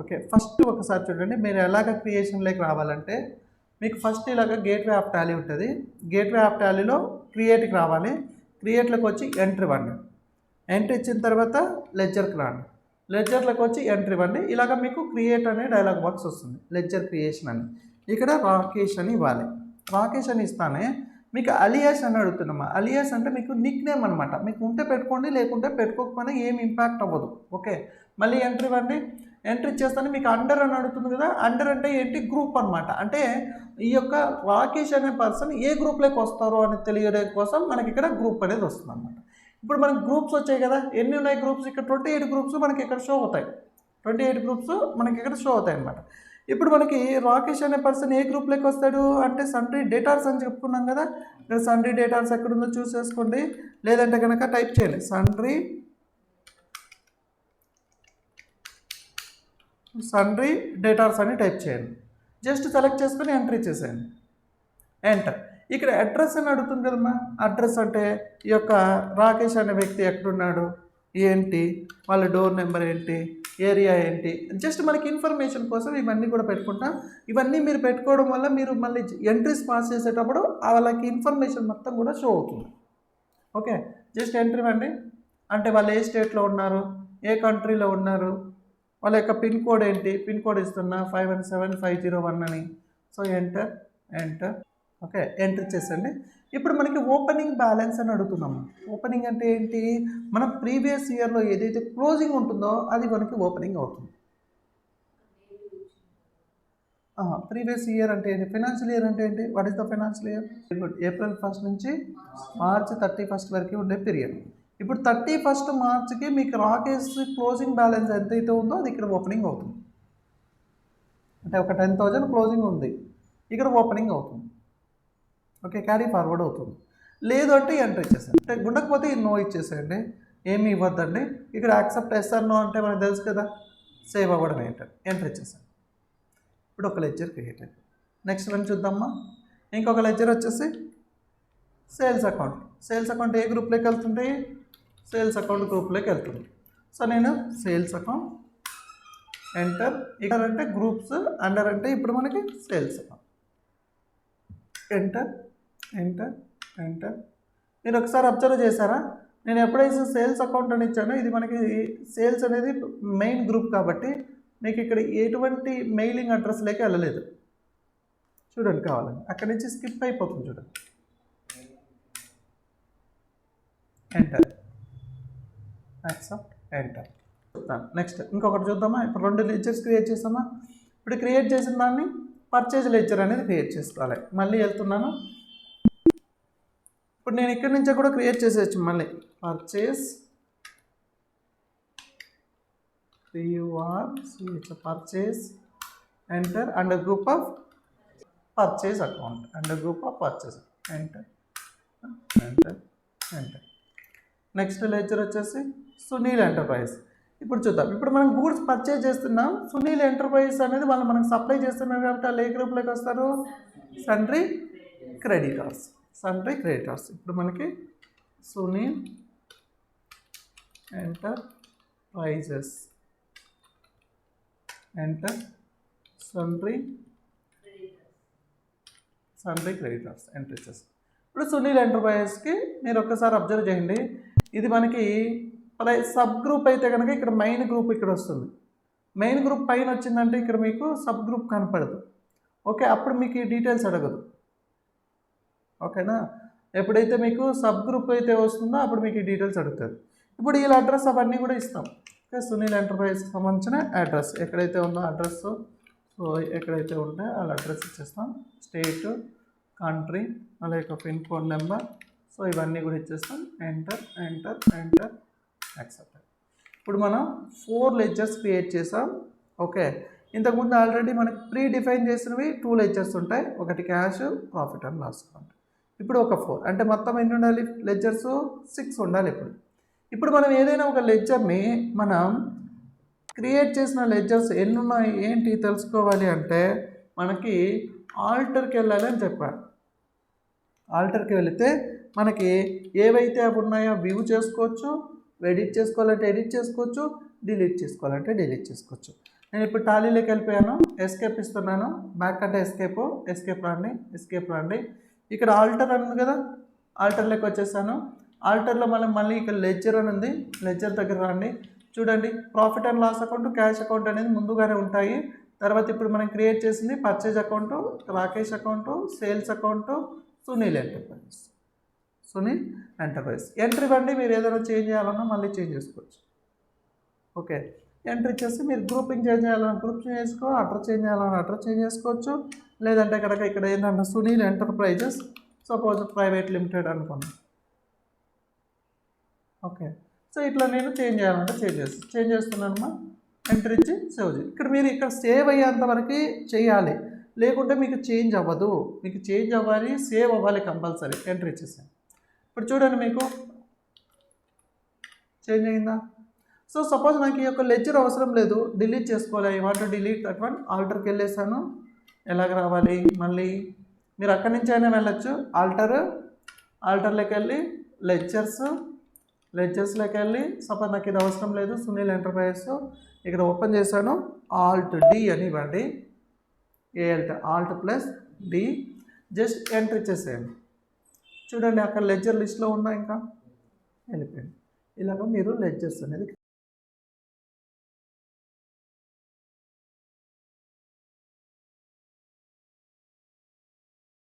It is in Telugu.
ఓకే ఫస్ట్ ఒకసారి చూడండి మీరు ఎలాగ క్రియేషన్లోకి రావాలంటే మీకు ఫస్ట్ ఇలాగ గేట్వే ఆఫ్ టాలీ ఉంటుంది. గేట్వే ఆఫ్ టాలీలో క్రియేట్కి రావాలి. క్రియేట్లోకి వచ్చి ఎంట్రీ ఇవ్వండి. ఎంట్రీ ఇచ్చిన తర్వాత లెడ్జర్కి రాండి. లెడ్జర్లకు వచ్చి ఎంట్రీ ఇవ్వండి. ఇలాగ మీకు క్రియేట్ అనే డైలాగ్ బాక్స్ వస్తుంది. లెడ్జర్ క్రియేషన్ అని. ఇక్కడ రాకేష్ అని ఇవ్వాలి. రాకేష్ అని ఇస్తానే మీకు అలియాస్ అని అడుగుతున్నామా? అలియాస్ అంటే మీకు నిక్ నేమ్ అనమాట మీకు ఉంటే పెట్టుకోండి లేకుంటే పెట్టుకోకపోయినా ఏం ఇంపాక్ట్ అవ్వదు. ఓకే మళ్ళీ ఎంట్రీ ఇవ్వండి. ఎంట్రీ చేస్తాను మీకు అండర్ అని అడుగుతుంది కదా అండర్ అంటే ఏంటి? గ్రూప్ అనమాట అంటే ఈ యొక్క రాకేష్ అనే పర్సన్ ఏ గ్రూప్లోకి వస్తారో అని తెలియడం కోసం మనకి ఇక్కడ గ్రూప్ అనేది వస్తుంది అనమాట ఇప్పుడు మనకి గ్రూప్స్ వచ్చాయి కదా ఎన్ని ఉన్నాయి గ్రూప్స్ ఇక్కడ ట్వంటీ ఎయిట్ గ్రూప్స్ మనకి ఇక్కడ షో అవుతాయి. ట్వంటీ ఎయిట్ గ్రూప్స్ మనకి ఇక్కడ షో అవుతాయి అనమాట ఇప్పుడు మనకి రాకేష్ అనే పర్సన్ ఏ గ్రూప్లోకి వస్తాడు? అంటే సండ్రీ డేటార్స్ అని చెప్పుకున్నాం కదా ఇక్కడ సండ్రీ డేటార్స్ ఎక్కడుందో చూసేసుకోండి. లేదంటే కనుక టైప్ చేయండి. సండ్రీ సండ్రీ డేటాస్ అని టైప్ చేయండి. జస్ట్ సెలెక్ట్ చేసుకొని ఎంట్రీ చేసేయండి. ఎంటర్ ఇక్కడ అడ్రస్ అని అడుగుతుంది కదమ్మా. అడ్రస్ అంటే ఈ యొక్క రాకేష్ అనే వ్యక్తి ఎక్కడున్నాడు? ఏంటి? వాళ్ళ డోర్ నెంబర్ ఏంటి? ఏరియా ఏంటి? జస్ట్ మనకి ఇన్ఫర్మేషన్ కోసం ఇవన్నీ కూడా పెట్టుకుంటాం. ఇవన్నీ మీరు పెట్టుకోవడం వల్ల మీరు మళ్ళీ ఎంట్రీస్ పాస్ చేసేటప్పుడు వాళ్ళకి ఇన్ఫర్మేషన్ మొత్తం కూడా షో అవుతుంది. ఓకే జస్ట్ ఎంట్రీ అండి అంటే వాళ్ళు ఏ స్టేట్లో ఉన్నారు? ఏ కంట్రీలో ఉన్నారు? వాళ్ళ యొక్క పిన్ కోడ్ ఏంటి? పిన్ కోడ్ ఇస్తున్నా five one seven five zero one అని. So enter enter okay enter చేసండి ఇప్పుడు మనకి ఓపెనింగ్ బ్యాలెన్స్ అని అడుగుతున్నాము. ఓపెనింగ్ అంటే ఏంటి? మనం ప్రీవియస్ ఇయర్లో ఏదైతే క్లోజింగ్ ఉంటుందో అది మనకి ఓపెనింగ్ అవుతుంది. Ah, ప్రీవియస్ ఇయర్ అంటే ఏంటి? ఫైనాన్షియల్ ఇయర్ అంటే ఏంటి? What is the financial year April first నుంచి మార్చ్ థర్టీ ఫస్ట్ వరకు ఉండే పీరియడ్ ఇప్పుడు థర్టీ ఫస్ట్ మార్చ్కి మీకు రాకేష్ క్లోజింగ్ బ్యాలెన్స్ ఎంతైతే ఉందో అది ఇక్కడ ఓపెనింగ్ అవుతుంది. అంటే ఒక టెన్ థౌజండ్ క్లోజింగ్ ఉంది. ఇక్కడ ఓపెనింగ్ అవుతుంది. ఓకే క్యారీ ఫార్వర్డ్ అవుతుంది. లేదు అంటే ఎంటర్ ఇచ్చేసాను అంటే ఉండకపోతే నో ఇచ్చేసేయండి. ఏమి ఇవ్వద్దండి. ఇక్కడ యాక్సెప్ట్ ఎస్ఆర్ నో అంటే మనకు తెలుసు కదా సేవ్ అవ్వడం ఏంటంటే ఎంటర్ ఇచ్చేసాను ఇప్పుడు ఒక లెక్చర్ క్రియేట్ అయింది నెక్స్ట్ వన్ చూద్దామా? ఇంకొక లెక్చర్ వచ్చేసి సేల్స్ అకౌంట్. సేల్స్ అకౌంట్ ఏ గ్రూప్లోకి వెళ్తుంటాయి సేల్స్ అకౌంట్ గ్రూప్లోకి వెళ్తుంది సో నేను సేల్స్ అకౌంట్ ఎంటర్. ఇక్కడ అంటే గ్రూప్స్ అండర్ అంటే ఇప్పుడు మనకి sales account. Enter enter enter. మీరు ఒకసారి అబ్జర్వ్ చేశారా? నేను ఎప్పుడైతే సేల్స్ అకౌంట్ అని ఇచ్చానో ఇది మనకి సేల్స్ అనేది మెయిన్ గ్రూప్ కాబట్టి మీకు ఇక్కడ ఎటువంటి మెయిలింగ్ అడ్రస్లోకి వెళ్ళలేదు. చూడండి కావాలండి అక్కడి నుంచి స్కిప్ అయిపోతుంది చూడండి. ఎంటర్. యాక్సెప్ట్ ఎంటర్ నెక్స్ట్ ఇంకొకటి చూద్దామా? ఇప్పుడు రెండు లెక్చర్స్ క్రియేట్ చేసామా ఇప్పుడు క్రియేట్ చేసిన దాన్ని పర్చేజ్ లెక్చర్ అనేది క్రియేట్ చేసుకోవాలి. మళ్ళీ వెళ్తున్నాను. ఇప్పుడు నేను ఇక్కడి నుంచే కూడా క్రియేట్ చేసేయచ్చు మళ్ళీ. Purchase PUR purchase enter and group of purchase account and group of purchase enter enter enter next ledger వచ్చేసి సునీల్ ఎంటర్ప్రైజ్ ఇప్పుడు చూద్దాం. ఇప్పుడు మనం గూడ్స్ పర్చేజ్ చేస్తున్నాం. సునీల్ ఎంటర్ప్రైజెస్ అనేది వాళ్ళు మనకు సప్లై చేస్తున్నారు కాబట్టి వాళ్ళు ఏ గ్రూప్లోకి వస్తారు. సండ్రీ క్రెడిటర్స్ సండ్రీ క్రెడిటర్స్ ఇప్పుడు మనకి Sunil enterprises enter sundry sundry creditors enter ఇప్పుడు సునీల్ ఎంటర్ప్రైజెస్కి మీరు ఒక్కసారి అబ్జర్వ్ చేయండి. ఇది మనకి అలాగే సబ్ గ్రూప్ అయితే కనుక ఇక్కడ మెయిన్ గ్రూప్ ఇక్కడ వస్తుంది. మెయిన్ గ్రూప్ పైన వచ్చిందంటే ఇక్కడ మీకు సబ్ గ్రూప్ కనపడదు. ఓకే అప్పుడు మీకు ఈ డీటెయిల్స్ అడగదు. ఓకేనా ఎప్పుడైతే మీకు సబ్ గ్రూప్ అయితే వస్తుందో అప్పుడు మీకు ఈ డీటెయిల్స్ అడుగుతుంది ఇప్పుడు వీళ్ళ అడ్రస్ అవన్నీ కూడా ఇస్తాం. ఓకే సునీల్ ఎంటర్ప్రైజ్కి సంబంధించిన అడ్రస్ ఎక్కడైతే ఉందో అడ్రస్ సో ఎక్కడైతే ఉంటే వాళ్ళ అడ్రస్ ఇచ్చేస్తాం. స్టేట్ కంట్రీ అలా యొక్క పిన్ కోడ్ నెంబర్ సో ఇవన్నీ కూడా ఇచ్చేస్తాం. ఎంటర్ ఎంటర్ ఎంటర్ యాక్సెప్టెడ్ ఇప్పుడు మనం ఫోర్ లెడ్జర్స్ క్రియేట్ చేసాం. ఓకే ఇంతకుముందు ఆల్రెడీ మనకి ప్రీ డిఫైన్ చేసినవి టూ లెడ్జర్స్ ఉంటాయి. ఒకటి cash profit and loss account ఇప్పుడు ఒక ఫోర్ అంటే మొత్తం ఎన్ని ఉండాలి? లెడ్జర్స్ సిక్స్ ఉండాలి ఇప్పుడు. ఇప్పుడు మనం ఏదైనా ఒక లెడ్జర్ని మనం క్రియేట్ చేసిన లెడ్జర్స్ ఎన్ని ఉన్నాయి? ఏంటి? తెలుసుకోవాలి అంటే మనకి ఆల్టర్కి వెళ్ళాలి అని చెప్పారు. ఆల్టర్కి వెళితే మనకి ఏవైతే అవి ఉన్నాయో వ్యూ చేసుకోవచ్చు. ఎడిట్ చేసుకోవాలంటే ఎడిట్ చేసుకోవచ్చు డిలీట్ చేసుకోవాలంటే డిలీట్ చేసుకోవచ్చు. నేను ఇప్పుడు టాలీలోకి వెళ్ళిపోయాను ఎస్కేప్ ఇస్తున్నాను. బ్యాక్ అంటే ఎస్కేప్ ఎస్కేప్ రండి ఎస్కేప్ రండి. ఇక్కడ ఆల్టర్ అని ఉంది కదా ఆల్టర్లోకి వచ్చేసాను. ఆల్టర్లో మనం మళ్ళీ ఇక్కడ లెడ్జర్ అని ఉంది లెడ్జర్ దగ్గర రండి. చూడండి profit and loss account cash account అనేది ముందుగానే ఉంటాయి. తర్వాత ఇప్పుడు మనం క్రియేట్ చేసింది purchase account Rakesh account sales account Sunil enterprise Sunil enterprise entry ఇవ్వండి మీరు ఏదైనా చేంజ్ చేయాలన్నా మళ్ళీ చేంజ్ చేసుకోవచ్చు. ఓకే ఎంట్రీ ఇచ్చేసి మీరు గ్రూపింగ్ చేంజ్ చేయాలన్నా గ్రూప్ చేంజ్ చేసుకో అడ్రస్ చేంజ్ చేయాలన్నా అడ్రస్ చేంజ్ చేసుకోవచ్చు. లేదంటే ఇక్కడ ఇక్కడ ఏంటంటే Sunil enterprises suppose private limited అనుకోండి. ఓకే సో ఇట్లా నేను చేంజ్ చేయాలంటే చేంజ్ చేస్తాను చేంజ్ చేస్తున్నానమ్మా ఎంటర్ ఇచ్చి సేవ్ చేయి. ఇక్కడ మీరు ఇక్కడ సేవ్ అయ్యేంత వరకు చేయాలి. లేకుంటే మీకు చేంజ్ అవ్వదు. మీకు చేంజ్ అవ్వాలి సేవ్ అవ్వాలి కంపల్సరీ ఎంటర్ ఇచ్చేసాను ఇప్పుడు చూడండి మీకు. చేంజ్ అయిందా? సో సపోజ్ నాకు ఈ యొక్క లెక్చర్ అవసరం లేదు. డిలీట్ చేసుకోవాలి. I want delete that one ఆల్టర్కి వెళ్ళేసాను. ఎలాగ రావాలి? మళ్ళీ మీరు అక్కడి నుంచి అయినా వెళ్ళొచ్చు. ఆల్టర్ ఆల్టర్లోకి వెళ్ళి లెక్చర్స్ లెక్చర్స్లోకి వెళ్ళి సపోజ్ నాకు ఇది అవసరం లేదు. సునీల్ ఎంటర్ప్రైజెస్ ఇక్కడ ఓపెన్ చేశాను. ఆల్ట్ డి అని ఇవ్వండి ALT alt plus D just enter ఇచ్చేసేయండి చూడండి అక్కడ లెడ్జర్ లిస్ట్లో ఉన్నా ఇంకా వెళ్ళిపోయింది. ఇలాగ మీరు లెడ్జర్స్ అనేది